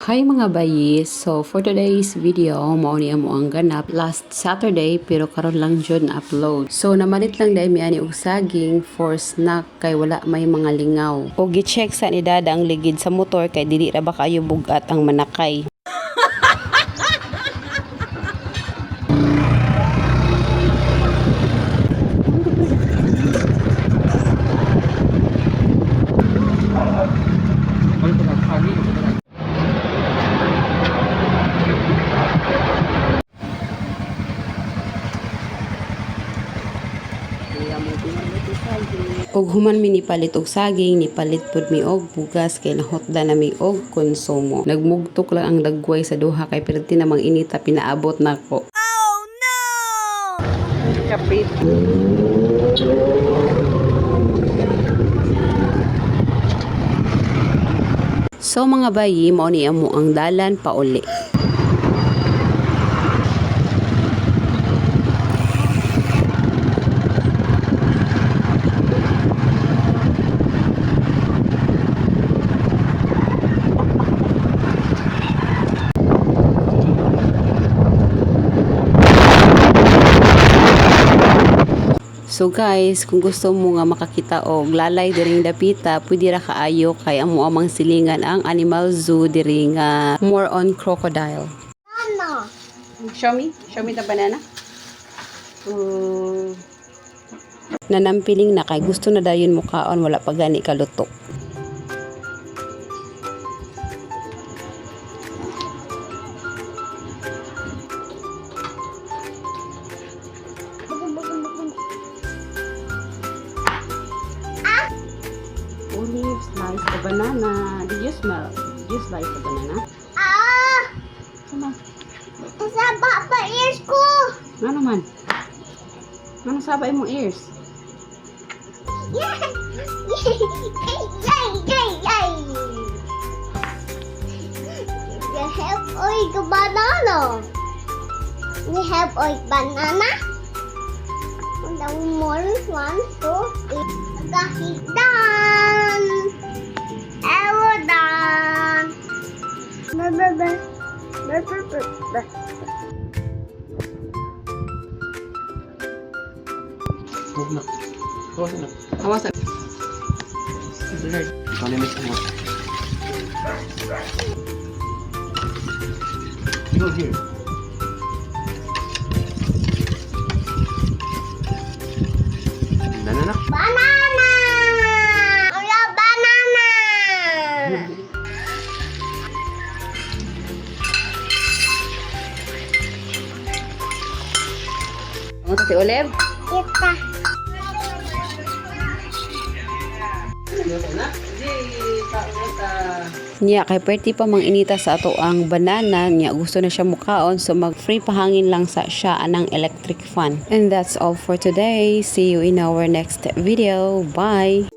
Hi mga bayis! So for today's video, mao niya mo ang ganap last Saturday pero karon lang jud na upload. So namalit lang dahil mi ani og saging for snack kay wala may mga lingaw. O gi-check sa ni dada ang ligid sa motor kay dili ra ba kayo bugat ang manakay. Og human mi ni palit og saging, ni palit pud mi og bugas kay nahotda na mi og konsumo. Nagmugtok lang ang dagway sa duha kay perti namang inita pinaabot nako. Oh no! Kapit. So mga bayi, mao ni amo ang dalan pauli. So guys, kung gusto mo nga makakita og lalay diring dapita, pwede ra kaayo kay amo amang silingan ang animal zoo diri nga more on crocodile. Ano? Show me, show me the banana. Uh, nanampiling na kay gusto na dayon mo kaon wala pa gani kalutok. Slice the banana. Did you smell? Did you slice the banana? Ah! Sama. Saba pa ears ko! Ano man? Ano sabay mo ears? Yay! Yay! Yay! Yay! You have oil banana. You have oil banana. The more one, two, three. Kahit done. ね。合わせ炒め飯も気持ちの Ano si Olive? Kita. Niya, kay perti pa mang inita sa ato ang banana, niya gusto na siya mukaon, so mag free pahangin lang sa siya anang electric fan. And that's all for today. See you in our next video. Bye!